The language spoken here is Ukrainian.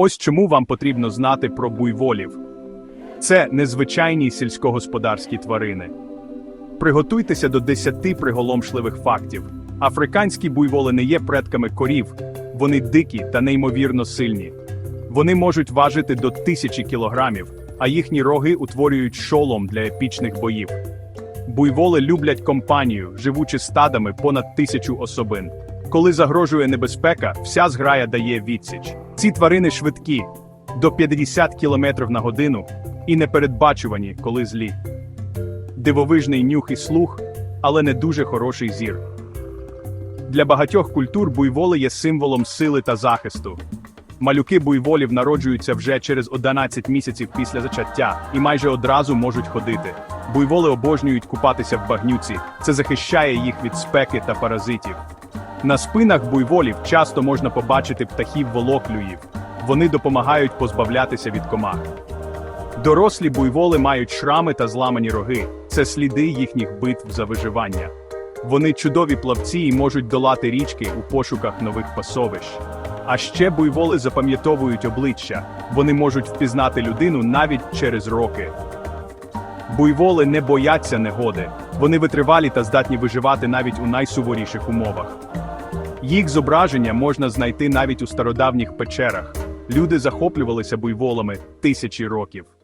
Ось чому вам потрібно знати про буйволів. Це незвичайні сільськогосподарські тварини. Приготуйтеся до 10 приголомшливих фактів. Африканські буйволи не є предками корів, вони дикі та неймовірно сильні. Вони можуть важити до тисячі кілограмів, а їхні роги утворюють шолом для епічних боїв. Буйволи люблять компанію, живучи стадами понад тисячу особин. Коли загрожує небезпека, вся зграя дає відсіч. Ці тварини швидкі до 50 км на годину і непередбачувані, коли злі. Дивовижний нюх і слух, але не дуже хороший зір. Для багатьох культур буйволи є символом сили та захисту. Малюки буйволів народжуються вже через 11 місяців після зачаття і майже одразу можуть ходити. Буйволи обожнюють купатися в багнюці, це захищає їх від спеки та паразитів. На спинах буйволів часто можна побачити птахів волоклюїв. Вони допомагають позбавлятися від комах. Дорослі буйволи мають шрами та зламані роги. Це сліди їхніх битв за виживання. Вони чудові плавці і можуть долати річки у пошуках нових пасовищ. А ще буйволи запам'ятовують обличчя. Вони можуть впізнати людину навіть через роки. Буйволи не бояться негоди. Вони витривалі та здатні виживати навіть у найсуворіших умовах. Їх зображення можна знайти навіть у стародавніх печерах. Люди захоплювалися буйволами тисячі років.